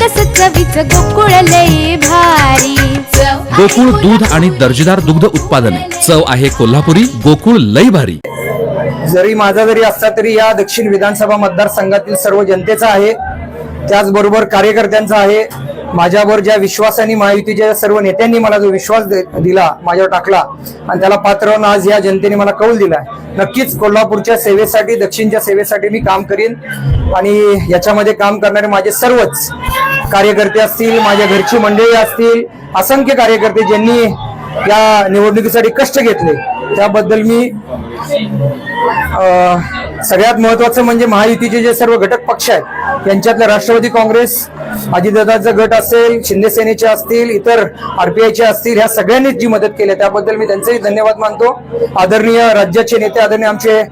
सकस चवीच गोकुळ लई भारी. गोकुळ दूध आणि दर्जेदार दुग्ध उत्पादने. चव आहे कोल्हापुरी गोकुळ लई भारी. जरी माझा जरी असला तरी या दक्षिण विधानसभा मतदारसंघातील सर्व जनतेचा आहे त्याचबरोबर कार्यकर्त्यांचा आहे माझ्यावर ज्या विश्वासाने महायुतीच्या सर्व नेत्यांनी मला जो विश्वास दिला माझ्यावर टाकला आणि त्याला पात्र होऊन आज या जनतेने मला कौल दिलाय. नक्कीच कोल्हापूरच्या सेवेसाठी दक्षिणच्या सेवेसाठी मी काम करीन आणि याच्यामध्ये काम करणारे माझे सर्वच कार्यकर्ते असतील माझ्या घरची मंडळी असतील असंख्य कार्यकर्ते ज्यांनी या निवडणुकीसाठी कष्ट घेतले. त्याबद्दल मी सगळ्यात महत्वाचं म्हणजे महायुतीचे जे सर्व घटक पक्ष आहेत त्यांच्यातलं राष्ट्रवादी काँग्रेस अजितदादाचा गट असेल शिंदे सेनेचे असतील इतर आरपीआयचे असतील ह्या सगळ्यांनीच जी मदत केली आहे, त्याबद्दल मी त्यांचेही धन्यवाद मानतो. आदरणीय राज्याचे नेते आदरणीय आमचे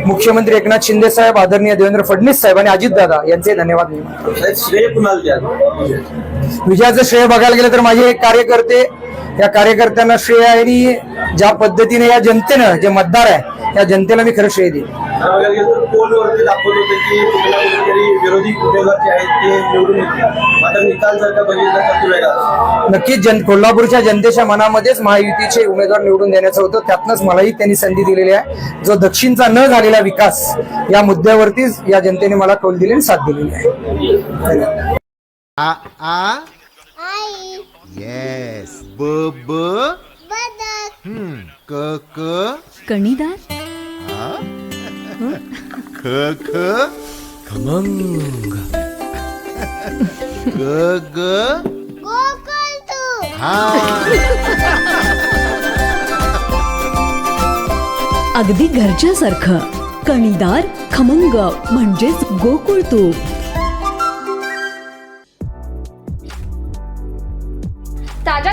मुख्यमंत्री एकनाथ शिंदे साहेब आदरणीय देवेंद्र फडणवीस साहेब आणि अजितदादा यांचे धन्यवाद. विजयाचं श्रेय बघायला गेलं तर माझे एक कार्यकर्ते या कार्यकर्त्यांना श्रेय आहे आणि ज्या पद्धतीने या जनतेनं जे मतदार आहे या जनतेला मी खरं श्रेय असतो. नक्कीच जन कोल्हापूरच्या जनतेच्या मनामध्येच महायुतीचे उमेदवार निवडून देण्याचं होतं. त्यातनंच मलाही त्यांनी संधी दिलेली आहे. जो दक्षिणचा न झालेला विकास या मुद्द्यावरतीच या जनतेने मला कौल दिली आणि साथ दिलेली आहे. येस ब क क? कणीदार ख ख? खमंग. ग ग? गोकुळ तू. हा. अगदी घरच्यासारखं. कणीदार खमंग म्हणजेच गोकुळ तूप ताज्या